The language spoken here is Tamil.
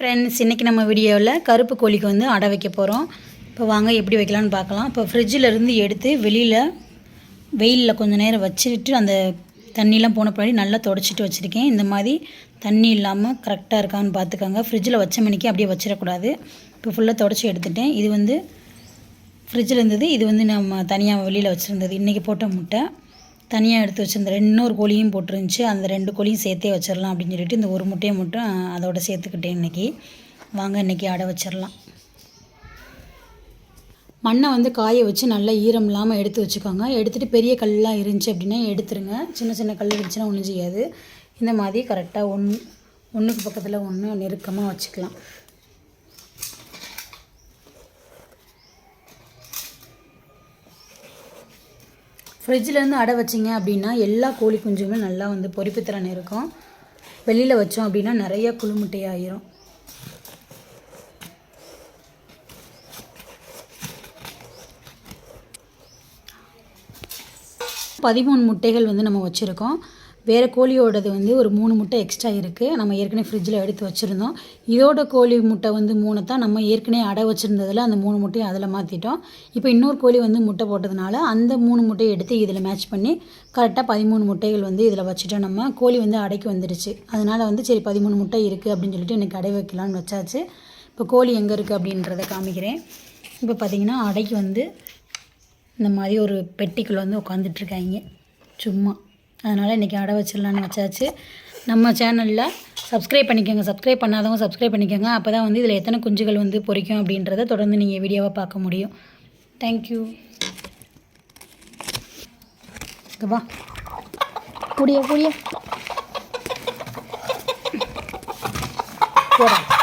ஃப்ரெண்ட்ஸ் இன்றைக்கி நம்ம வீடியோவில் கருப்பு கோழிக்கு வந்து அடை வைக்க போகிறோம் இப்போ வாங்க எப்படி வைக்கலாம்னு பார்க்கலாம். இப்போ ஃப்ரிட்ஜிலேருந்து எடுத்து வெளியில் வெயிலில் கொஞ்சம் நேரம் வச்சுட்டு அந்த தண்ணிலாம் போன பின்னாடி நல்லா தொடச்சிட்டு வச்சுருக்கேன். இந்த மாதிரி தண்ணி இல்லாமல் கரெக்டாக இருக்கான்னு பார்த்துக்கோங்க. ஃப்ரிட்ஜில் வச்ச மணிக்கு அப்படியே வச்சிடக்கூடாது. இப்போ ஃபுல்லாக தொடச்சி எடுத்துட்டேன். இது வந்து ஃப்ரிட்ஜில் இருந்தது இது வந்து நம்ம தனியாக வெளியில் வச்சுருந்தது. இன்றைக்கி போட்ட முட்டை. தனியாக எடுத்து வச்சிருந்த இன்னொரு கோழியும் போட்டுருந்துச்சு. அந்த ரெண்டு கோழியும் சேர்த்தே வச்சிடலாம் அப்படின்னு சொல்லிட்டு இந்த ஒரு முட்டையை மட்டும் அதோட சேர்த்துக்கிட்டேன் இன்றைக்கி வாங்க இன்றைக்கி அடை வச்சிடலாம் மண்ணை வந்து காய வச்சு நல்லா ஈரம் இல்லாமல் எடுத்து வச்சுக்கோங்க. எடுத்துகிட்டு பெரிய கல்லாம் இருந்துச்சு அப்படின்னா எடுத்துருங்க. சின்ன சின்ன கல் இருந்துச்சுன்னா ஒன்றும் செய்யாது. இந்த மாதிரி கரெக்டாக ஒன்று ஒன்றுக்கு பக்கத்தில் ஒன்று நெருக்கமாக வச்சுக்கலாம். ஃப்ரிட்ஜிலேருந்து அடை வச்சிங்க அப்படின்னா எல்லா கோழி குஞ்சுமே நல்லா வந்து பொறிப்புத்திறன் இருக்கும். வெளியில் வச்சோம் அப்படின்னா நிறைய குழுமுட்டை ஆயிரும். பதிமூணு முட்டைகள் வந்து நம்ம வச்சுருக்கோம். வேறு கோழியோடது வந்து ஒரு மூணு முட்டை எக்ஸ்ட்ரா இருக்குது நம்ம ஏற்கனவே ஃப்ரிட்ஜில் எடுத்து வச்சுருந்தோம். இதோட கோழி முட்டை வந்து மூணு தான் நம்ம ஏற்கனவே அடை வச்சுருந்ததில் அந்த மூணு முட்டையும் அதில் மாற்றிட்டோம் இப்போ இன்னொரு கோழி வந்து முட்டை போட்டதுனால அந்த மூணு முட்டையை எடுத்து இதில் மேட்ச் பண்ணி கரெக்டாக பதிமூணு முட்டைகள் வந்து இதில் வச்சுட்டோம். நம்ம கோழி வந்து அடைக்கு வந்துடுச்சு அதனால் வந்து சரி பதிமூணு முட்டை இருக்குது அப்படின்னு சொல்லிட்டு எனக்கு அடை வைக்கலான்னு வச்சாச்சு. இப்போ கோழி எங்கே இருக்குது அப்படின்றத காமிக்கிறேன். இப்போ பார்த்திங்கன்னா அடைக்கு வந்து இந்த மாதிரி ஒரு பெட்டிக்குள்ளே வந்து உட்காந்துட்ருக்காங்க சும்மா. அதனால் இன்றைக்கி அடை வச்சிடலான்னு வச்சாச்சு நம்ம சேனலில் சப்ஸ்கிரைப் பண்ணிக்கோங்க. சப்ஸ்கிரைப் பண்ணாதவங்க சப்ஸ்கிரைப் பண்ணிக்கோங்க. அப்போ தான் வந்து இதில் எத்தனை குஞ்சுகள் வந்து பொரிக்கும் அப்படின்றத தொடர்ந்து நீங்கள் வீடியோவாக பார்க்க முடியும். தேங்க்யூ வா. கூடிய கூடிய போகிறேன்